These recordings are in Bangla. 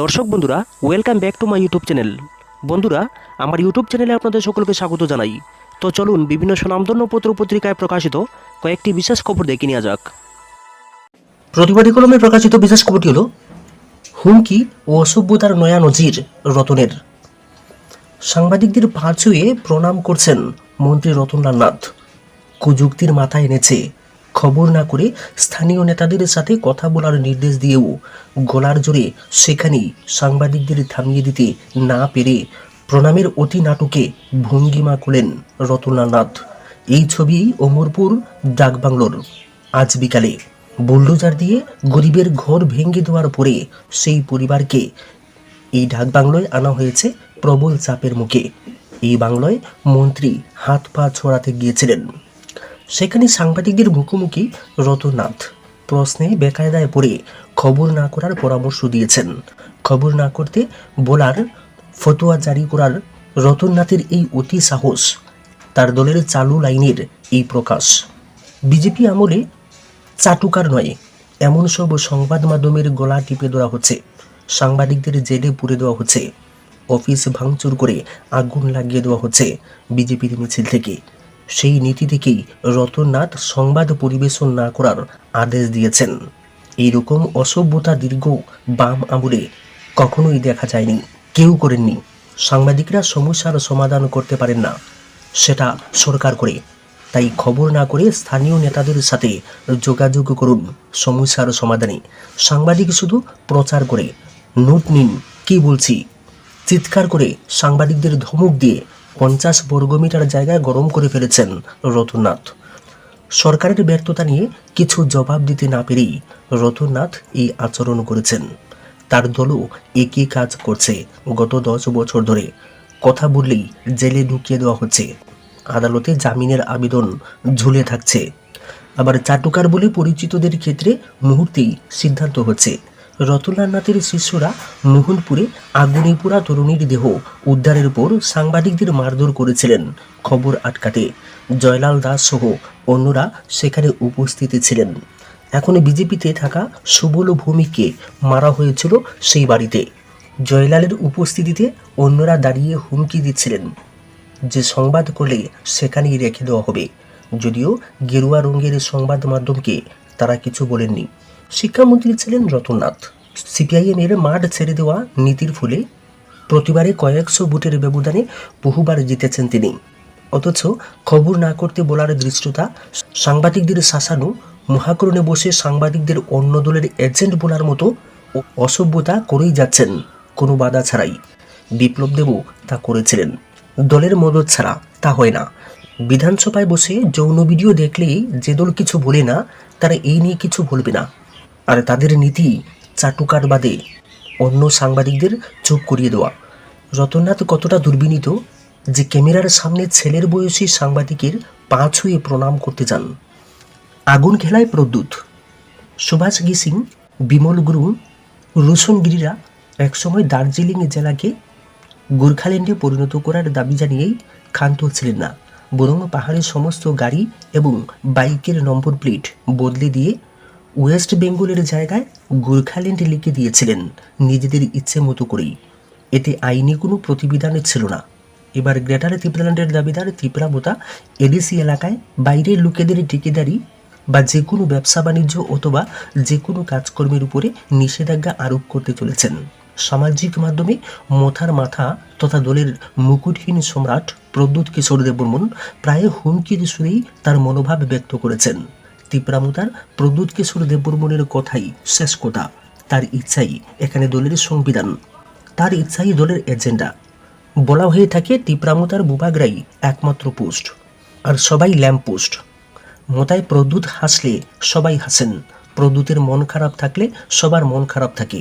দর্শক বন্ধুরা welcome back to my YouTube channel বন্ধুরা, আমার ইউটিউব চ্যানেলে আপনাদের সকলকে স্বাগত জানাই। তো চলুন বিভিন্ন সুনামধন্য পত্র পত্রিকায় প্রকাশিত কয়েকটি বিশেষ খবর দেখে নেওয়া যাক। প্রতিবাদী কলমে প্রকাশিত বিশেষ খবরটি হল, হুমকি ও অসভ্যতার নয়া নজির রতনের। সাংবাদিকদের ছুঁয়ে প্রণাম করছেন মন্ত্রী রতনলাল নাথ। কুযুক্তির মাথায় এনেছে খবর না করে স্থানীয় নেতাদের সাথে কথা বলার নির্দেশ দিয়েও গলার জোরে সেখানেই সাংবাদিকদের থামিয়ে দিতে না পেরে প্রণামের অতি নাটকে ভঙ্গিমা করলেন রতনলাল নাথ। এই ছবি অমরপুর, ডাকবাংলোর। আজ বিকালে বুলডোজার দিয়ে গরিবের ঘর ভেঙে দেওয়ার পরে সেই পরিবারকে এই ডাক বাংলোয় আনা হয়েছে প্রবল চাপের মুখে। এই বাংলায় মন্ত্রী হাত পা ছড়াতে গিয়েছিলেন। সেখানে সাংবাদিকদের মুখোমুখি রতনাথ প্রশ্নে বেকায়দায় পড়ে খবর না করার পরামর্শ দিয়েছেন। খবর না করতে বলার ফতোয়া জারি করার রতননাথের এই অতি সাহস, তার দলের চালু লাইনের এই প্রকাশ। বিজেপি আমলে চাটুকার নয়, এমন সব সংবাদ মাধ্যমের গলা টিপে দেওয়া হচ্ছে। সাংবাদিকদের জেলে পুরে দেওয়া হচ্ছে। অফিস ভাঙচুর করে আগুন লাগিয়ে দেওয়া হচ্ছে বিজেপির মিছিল থেকে। সেই নীতি থেকেই রতনাথ সংবাদ পরিবেশন না করার আদেশ দিয়েছেন। এইরকম অসভ্যতা দীর্ঘ বাম আমলে কখনোই দেখা যায়নি। কেউ করেননি। সাংবাদিকরা সমস্যার সমাধান করতে পারেন না। সেটা সরকার করে। তাই খবর না করে স্থানীয় নেতাদের সাথে যোগাযোগ করুন। সমস্যার সমাধানে সাংবাদিক শুধু প্রচার করে, নোট নিন, কি বলছি? চিৎকার করে সাংবাদিকদের ধমক দিয়ে পঞ্চাশ বর্গমিটার জায়গায় গরম করে ফেলেছেন রতননাথ। সরকারের ব্যর্থতা নিয়ে কিছু জবাব দিতে না পেরেই রতননাথ এই আচরণ করেছেন। তার দলও একই কাজ করছে গত দশ বছর ধরে। কথা বললেই জেলে ঢুকিয়ে দেওয়া হচ্ছে। আদালতে জামিনের আবেদন ঝুলে থাকছে। আবার চাটুকার বলে পরিচিতদের ক্ষেত্রে মুহূর্তেই সিদ্ধান্ত হচ্ছে। রতনলাল নাথের শিষ্যরা মোহনপুরে আগুনে পোড়া তরুণীর দেহ উদ্ধারের পর সাংবাদিকদের মারধর করেছিলেন। খবর আটকাতে জয়লাল দাস সহ অন্যরা সেখানে উপস্থিত ছিলেন। এখন বিজেপিতে থাকা সুবল ভৌমিককে মারা হয়েছিল সেই বাড়িতে। জয়লালের উপস্থিতিতে অন্যরা দাঁড়িয়ে হুমকি দিচ্ছিলেন। যে সংবাদ করলে সেখানেই রেখে দেওয়া হবে। যদিও গেরুয়া রঙের সংবাদ মাধ্যমকে তারা কিছু বলেননি। শিক্ষামন্ত্রী ছিলেন রতননাথ। সিপিআইএম এর মাঠ ছেড়ে দেওয়া নীতির ফুলে প্রতিবারে কয়েকশো ভোটের ব্যবধানে বহুবার জিতেছেন তিনি। অথচ খবর না করতে বলার দৃষ্টতা সাংবাদিকদের শাসানো, মহাকরণে বসে সাংবাদিকদের অন্য দলের এজেন্ট বলার মতো অসভ্যতা করেই যাচ্ছেন কোনো বাধা ছাড়াই। বিপ্লব দেবও তা করেছিলেন। দলের মদত ছাড়া তা হয় না। বিধানসভায় বসে যৌন ভিডিও দেখলেই যে দল কিছু বলে না, তারা এই নিয়ে কিছু বলবে না। আর তাদের নীতি চাটুকার বাদে অন্য সাংবাদিকদের চুপ করিয়ে দেওয়া। রতননাথ কতটা দুর্বিনীত যে ক্যামেরার সামনে ছেলের বয়সী সাংবাদিকের পা ছুঁয়ে প্রণাম করতে যান। আগুন খেলায় প্রদ্যুৎ। সুভাষ গিসিং বিমল গুরু রুশনগিরিরা একসময় দার্জিলিং জেলাকে গোর্খাল্যান্ডে পরিণত করার দাবি জানিয়েই ক্ষান্ত ছিলেন না। বরং পাহাড়ের সমস্ত গাড়ি এবং বাইকের নম্বর প্লেট বদলে দিয়ে ওয়েস্ট বেঙ্গলের জায়গায় গোর্খাল্যান্ড লিখে দিয়েছিলেন নিজেদের ইচ্ছে মতো করেই। এতে আইনি কোনো প্রতিবিধান ছিল না। এবার গ্রেটার ত্রিপুরাল্যান্ডের দাবিদার ত্রিপুরাবোতা এডিসি এলাকায় বাইরের লোকেদের টিকেদারি বা যে কোনো ব্যবসা বাণিজ্য অথবা যে কোনো কাজকর্মের উপরে নিষেধাজ্ঞা আরোপ করতে চলেছেন। সামাজিক মাধ্যমে মথার মাথা তথা দলের মুকুটহীন সম্রাট প্রদ্যুৎ কিশোর দেববর্মন প্রায় হুমকির সুরেই তার মনোভাব ব্যক্ত করেছেন। তীব্রামতার প্রদ্যুৎ কিশোর দেববর্মনের কথাই শেষ কথা তার ইচ্ছাই এখানে দলের সংবিধান। তার ইচ্ছাই দলের এজেন্ডা। বলা হয়ে থাকে তীব্রামতার বুবাগ্রাই একমাত্র পোস্ট, আর সবাই ল্যাম্প পোস্ট। মোতায় প্রদ্যুৎ হাসলে সবাই হাসেন। প্রদ্যুতের মন খারাপ থাকলে সবার মন খারাপ থাকে।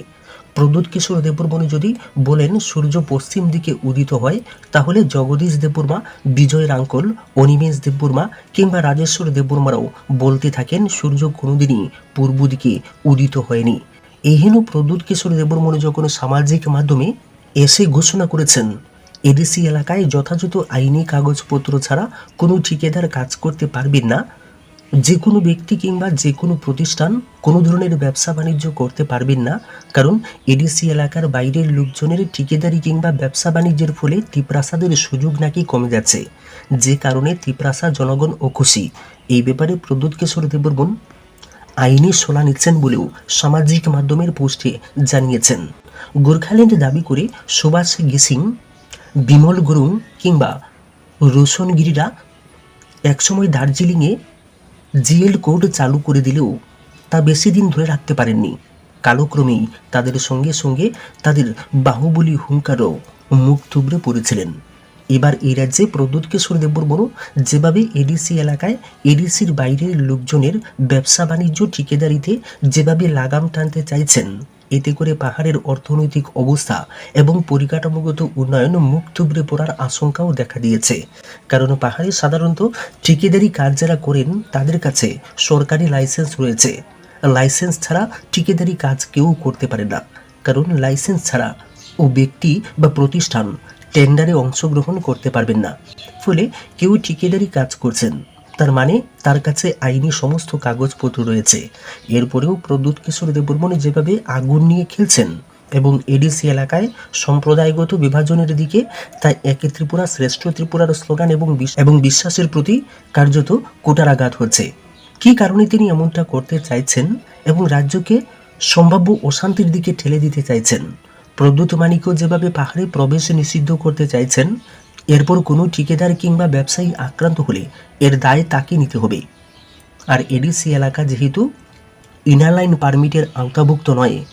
প্রদ্যুৎ কিশোর দেববর্মণি যদি বলেন, সূর্য পশ্চিম দিকে উদিত হয়, তাহলে জগদীশ দেববর্মা, বিজয় রাঙ্কল, অনিমেষ দেববর্মা কিংবা রাজেশ্বর দেববর্মারাও বলতে থাকেন, সূর্য কোনোদিনই পূর্ব দিকে উদিত হয়নি। এহেন প্রদ্যুৎ কিশোর দেববর্মণি যখন সামাজিক মাধ্যমে এসে ঘোষণা করেছেন, এডিসি এলাকায় যথাযথ আইনি কাগজপত্র ছাড়া কোনো ঠিকাদার কাজ করতে পারবেন না যে কোনো ব্যক্তি কিংবা যে কোনো প্রতিষ্ঠান কোনো ধরনের ব্যবসা বাণিজ্য করতে পারবেন না, কারণ এডিসি এলাকার বাইরের লোকজনের ঠিকাদারি কিংবা ব্যবসা বাণিজ্যের ফলে তিপ্রাসাদের সুযোগ নাকি কমে যাচ্ছে। যে কারণে তিপ্রাসা জনগণ অখুশি। এই ব্যাপারে প্রদ্যুৎ কিশোর দেববর্মন, আইনি সোলা নিচ্ছেন বলেও সামাজিক মাধ্যমের পোস্টে জানিয়েছেন। গোর্খাল্যান্ড দাবি করে সুভাষ গেসিং বিমল গুরুং কিংবা রোশনগিরিরা একসময় দার্জিলিংয়ে জিএল কোড চালু করে দিলেও তা বেশি দিন ধরে রাখতে পারেননি। কালক্রমেই তাদের সঙ্গে সঙ্গে তাদের বাহুবলী হুঙ্কারও মুখ থুবড়ে পড়েছিলেন। এবার এই রাজ্যে প্রদ্যুৎ কিশোর দেববর্মন যেভাবে এডিসি এলাকায় এডিসির বাইরের লোকজনের ব্যবসা বাণিজ্য ঠিকাদারিতে যেভাবে লাগাম টানতে চাইছেন এতে করে পাহাড়ের অর্থনৈতিক অবস্থা এবং পরিকাঠামোগত উন্নয়ন মুখ থুবড়ে পড়ার আশঙ্কাও দেখা দিয়েছে। কারণ পাহাড়ে সাধারণত ঠিকাদারি কাজ যারা করেন, তাদের কাছে সরকারি লাইসেন্স রয়েছে। লাইসেন্স ছাড়া ঠিকাদারি কাজ কেউ করতে পারে না। কারণ লাইসেন্স ছাড়া ও ব্যক্তি বা প্রতিষ্ঠান টেন্ডারে অংশগ্রহণ করতে পারবেন না। ফলে কেউ ঠিকাদারি কাজ করছেন। তার মানে তার কাছে আইনি সমস্ত কাগজপত্র রয়েছে। এরপরেও প্রদ্যুৎ কিশোর দেববর্মনে যেভাবে আগুন নিয়ে খেলছেন এবং এডিসি এলাকায় সম্প্রদায়গত বিভাজনের দিকে, তাই একে ত্রিপুরা, শ্রেষ্ঠ ত্রিপুরার স্লোগান এবং এবং বিশ্বাসের প্রতি কার্যত কোটারাঘাত হচ্ছে। কি কারণে তিনি এমনটা করতে চাইছেন এবং রাজ্যকে সম্ভাব্য অশান্তির দিকে ঠেলে দিতে চাইছেন? প্রদ্যুৎ মানিকও যেভাবে পাহাড়ে প্রবেশ নিষিদ্ধ করতে চাইছেন এরপর কোনো ঠিকাদার কিংবা ব্যবসায়ী আক্রান্ত হলে এর দায় তাকে নিতে হবে। আর এডিসি এলাকা যেহেতু ইনারলাইন পারমিটের আওতাভুক্ত নয়,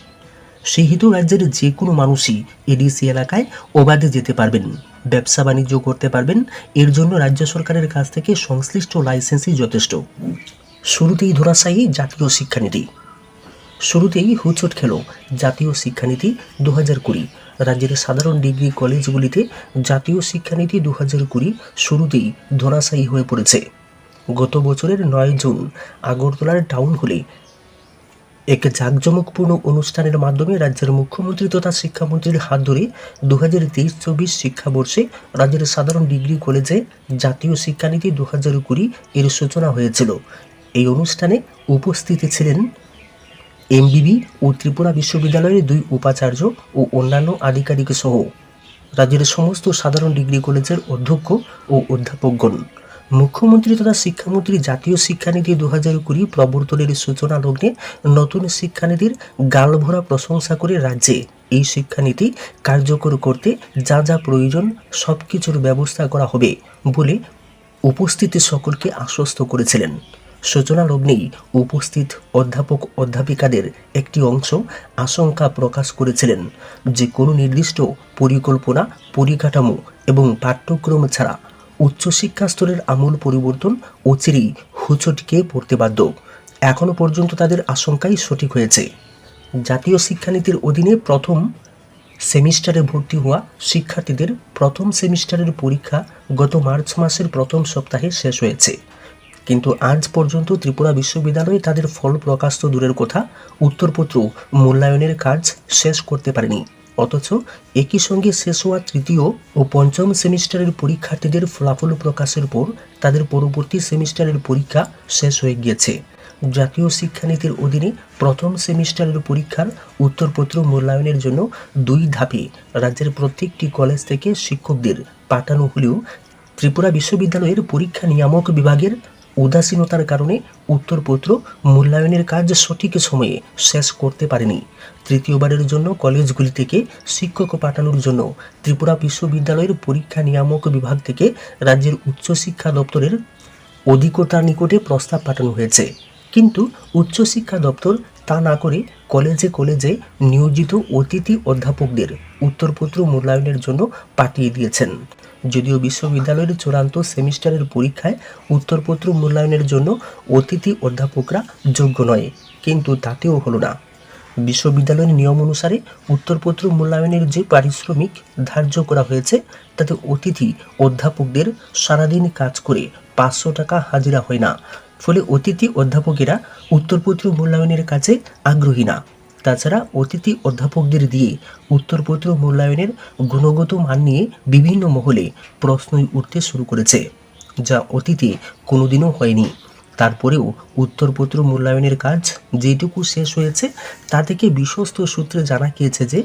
সেহেতু রাজ্যের যে কোনো মানুষই এডিসি এলাকায় অবাধে যেতে পারবেন, ব্যবসা বাণিজ্য করতে পারবেন। এর জন্য রাজ্য সরকারের কাছ থেকে সংশ্লিষ্ট লাইসেন্সই যথেষ্ট। শুরুতেই ধরাশায়ী জাতীয় শিক্ষানীতি। শুরুতেই হুচট খেল। জাতীয় শিক্ষানীতি দু হাজার কুড়ি। রাজ্যের সাধারণ ডিগ্রি কলেজগুলিতে জাতীয় শিক্ষানীতি দু হাজার কুড়ি শুরুতেই ধরাশায়ী হয়ে পড়েছে। গত বছরের নয় জুন আগরতলার টাউন হলে এক জাঁকজমকপূর্ণ অনুষ্ঠানের মাধ্যমে রাজ্যের মুখ্যমন্ত্রী তথা শিক্ষামন্ত্রীর হাত ধরে দু হাজার তেইশ চব্বিশ শিক্ষাবর্ষে রাজ্যের সাধারণ ডিগ্রি কলেজে জাতীয় শিক্ষানীতি দু হাজার কুড়ি এর সূচনা হয়েছিল। এই অনুষ্ঠানে উপস্থিত ছিলেন এমবিবি ও ত্রিপুরা বিশ্ববিদ্যালয়ের দুই উপাচার্য ও অন্যান্য আধিকারিক সহ রাজ্যের সমস্ত সাধারণ ডিগ্রি কলেজের অধ্যক্ষ ও অধ্যাপকগণ মুখ্যমন্ত্রী তথা শিক্ষামন্ত্রী জাতীয় শিক্ষানীতি দু হাজার কুড়ি প্রবর্তনের সূচনা লগ্নে নতুন শিক্ষানীতির গালভরা প্রশংসা করে রাজ্যে এই শিক্ষানীতি কার্যকর করতে যা যা প্রয়োজন সব কিছুর ব্যবস্থা করা হবে বলে উপস্থিতি সকলকে আশ্বস্ত করেছিলেন। সূচনা লগ্নেই উপস্থিত অধ্যাপক অধ্যাপিকাদের একটি অংশ আশঙ্কা প্রকাশ করেছিলেন যে কোনো নির্দিষ্ট পরিকল্পনা, পরিকাঠামো এবং পাঠ্যক্রম ছাড়া উচ্চশিক্ষা স্তরের আমূল পরিবর্তন অচিরেই হুচটকে পড়তে বাধ্য। এখনও পর্যন্ত তাদের আশঙ্কাই সঠিক হয়েছে। জাতীয় শিক্ষানীতির অধীনে প্রথম সেমিস্টারে ভর্তি হওয়া শিক্ষার্থীদের প্রথম সেমিস্টারের পরীক্ষা গত মার্চ মাসের প্রথম সপ্তাহে শেষ হয়েছে। কিন্তু আজ পর্যন্ত ত্রিপুরা বিশ্ববিদ্যালয়ে তাদের ফল প্রকাশ তো দূরের কথা, উত্তরপত্র মূল্যায়নের কাজ শেষ করতে পারেনি। অথচ একই সঙ্গে শেষ হওয়া তৃতীয় ও পঞ্চম সেমিস্টারের পরীক্ষার্থীদের ফলাফল প্রকাশের পর তাদের পরবর্তী সেমিস্টারের পরীক্ষা শেষ হয়ে গিয়েছে। জাতীয় শিক্ষানীতির অধীনে প্রথম সেমিস্টারের পরীক্ষার উত্তরপত্র মূল্যায়নের জন্য দুই ধাপে রাজ্যের প্রত্যেকটি কলেজ থেকে শিক্ষকদের পাঠানো হলেও ত্রিপুরা বিশ্ববিদ্যালয়ের পরীক্ষা নিয়ামক বিভাগের উদাসীনতার কারণে উত্তরপত্র মূল্যায়নের কাজ সঠিক সময়ে শেষ করতে পারেনি। তৃতীয়বারের জন্য কলেজগুলি থেকে শিক্ষক পাঠানোর জন্য ত্রিপুরা বিশ্ববিদ্যালয়ের পরীক্ষা নিয়ামক বিভাগ থেকে রাজ্যের উচ্চশিক্ষা দপ্তরের অধিকর্তার নিকটে প্রস্তাব পাঠানো হয়েছে। কিন্তু উচ্চশিক্ষা দপ্তর তা না করে কলেজে কলেজে নিয়োজিত অতিথি অধ্যাপকদের উত্তরপত্র মূল্যায়নের জন্য পাঠিয়ে দিয়েছেন। যদিও বিশ্ববিদ্যালয়ের চূড়ান্ত সেমিস্টারের পরীক্ষায় উত্তরপত্র মূল্যায়নের জন্য অতিথি অধ্যাপকরা যোগ্য নয়, কিন্তু তাতেও হলো না। বিশ্ববিদ্যালয়ের নিয়ম অনুসারে উত্তরপত্র মূল্যায়নের যে পারিশ্রমিক ধার্য করা হয়েছে, তাতে অতিথি অধ্যাপকদের সারাদিন কাজ করে পাঁচশো টাকা হাজিরা হয় না, ফলে অতিথি অধ্যাপকেরা উত্তরপত্র মূল্যায়নের কাছে আগ্রহী না। তাছাড়া অতিথি অধ্যাপকদের দিয়ে উত্তরপত্র মূল্যায়নের গুণগত মান নিয়ে বিভিন্ন মহলে প্রশ্নই উঠতে শুরু করেছে, যা অতীতে কোনোদিনও হয়নি। তারপরেও উত্তরপত্র মূল্যায়নের কাজ যেটুকু শেষ হয়েছে, তা থেকে বিশ্বস্ত সূত্রে জানা গিয়েছে যে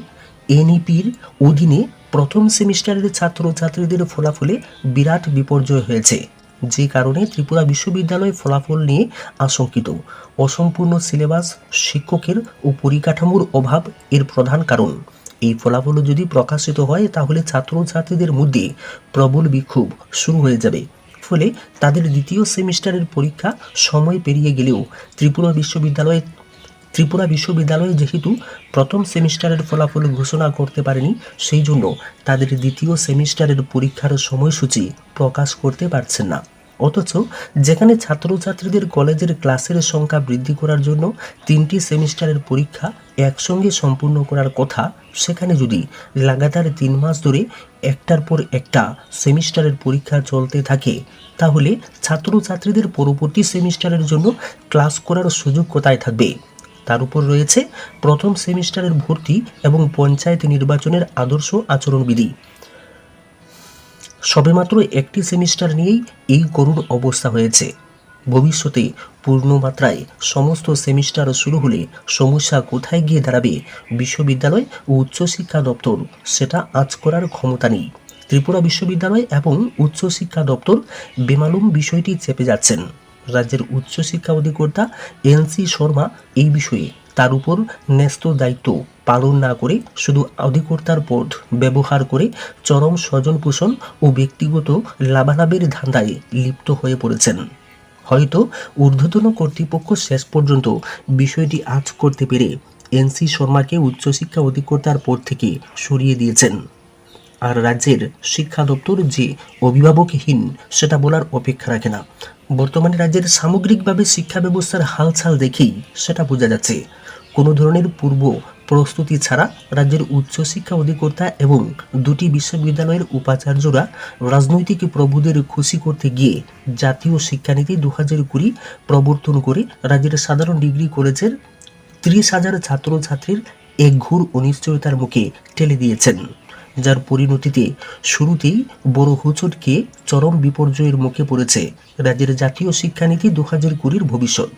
এনইপির অধীনে প্রথম সেমিস্টারের ছাত্রছাত্রীদের ফলাফলে বিরাট বিপর্যয় হয়েছে। যে কারণে ত্রিপুরা বিশ্ববিদ্যালয় ফলাফল নিয়ে আশঙ্কিত। অসম্পূর্ণ সিলেবাস, শিক্ষকের ও পরিকাঠামোর অভাব এর প্রধান কারণ। এই ফলাফল যদি প্রকাশিত হয়, তাহলে ছাত্রছাত্রীদের মধ্যে প্রবল বিক্ষোভ শুরু হয়ে যাবে। ফলে তাদের দ্বিতীয় সেমিস্টারের পরীক্ষা সময় পেরিয়ে গেলেও ত্রিপুরা বিশ্ববিদ্যালয়ে ত্রিপুরা বিশ্ববিদ্যালয় যেহেতু প্রথম সেমিস্টারের ফলাফল ঘোষণা করতে পারেনি, সেই জন্য তাদের দ্বিতীয় সেমিস্টারের পরীক্ষার সময়সূচি প্রকাশ করতে পারছেন না। অথচ যেখানে ছাত্রছাত্রীদের কলেজের ক্লাসের সংখ্যা বৃদ্ধি করার জন্য তিনটি সেমিস্টারের পরীক্ষা একসঙ্গে সম্পূর্ণ করার কথা, সেখানে যদি লাগাতার তিন মাস ধরে একটার পর একটা সেমিস্টারের পরীক্ষা চলতে থাকে, তাহলে ছাত্রছাত্রীদের পরবর্তী সেমিস্টারের জন্য ক্লাস করার সুযোগ কোথায় থাকবে? তার উপর রয়েছে প্রথম সেমিস্টারের ভর্তি এবং পঞ্চায়েত নির্বাচনের আদর্শ আচরণবিধি। সবেমাত্র একটি সেমিস্টার নিয়েই এই করুণ অবস্থা হয়েছে। ভবিষ্যতে পূর্ণমাত্রায় সমস্ত সেমিস্টার শুরু হলে সমস্যা কোথায় গিয়ে দাঁড়াবে বিশ্ববিদ্যালয় ও উচ্চশিক্ষা দপ্তর সেটা আজ করার ক্ষমতা নেই। ত্রিপুরা বিশ্ববিদ্যালয় এবং উচ্চশিক্ষা দপ্তর বেমালুম বিষয়টি চেপে যাচ্ছেন। রাজ্যের উচ্চশিক্ষা অধিকর্তা এনসি শর্মা এই বিষয়ে তার উপর ন্যস্ত দায়িত্ব পালন না করে শুধু অধিকর্তার পদ ব্যবহার করে চরম স্বজন পোষণ ও ব্যক্তিগত লাভালাভের ধান্দায় লিপ্ত হয়ে পড়েছেন। হয়তো ঊর্ধ্বতন কর্তৃপক্ষ শেষ পর্যন্ত বিষয়টি আজ করতে পেরে এনসি শর্মাকে উচ্চশিক্ষা অধিকর্তার পদ থেকে সরিয়ে দিয়েছেন। আর রাজ্যের শিক্ষা দপ্তর যে অভিভাবকহীন, সেটা বলার অপেক্ষা রাখে না। বর্তমানে রাজ্যের সামগ্রিকভাবে শিক্ষা ব্যবস্থার হালচাল দেখেই সেটা বোঝা যাচ্ছে। কোনো ধরনের পূর্ব প্রস্তুতি ছাড়া রাজ্যের উচ্চশিক্ষা অধিকর্তা এবং দুটি বিশ্ববিদ্যালয়ের উপাচার্যরা রাজনৈতিক প্রভুদের খুশি করতে গিয়ে জাতীয় শিক্ষানীতি দু হাজার কুড়ি প্রবর্তন করে রাজ্যের সাধারণ ডিগ্রি কলেজের ত্রিশ হাজার ছাত্রছাত্রীর এক ঘুর অনিশ্চয়তার মুখে ঠেলে দিয়েছেন। যার পরিণতিতে শুরুতেই বড় হোঁচটকে চরম বিপর্যয়ের মুখে পড়েছে। রাজ্যের জাতীয় শিক্ষানীতি দু হাজার কুড়ির ভবিষ্যৎ।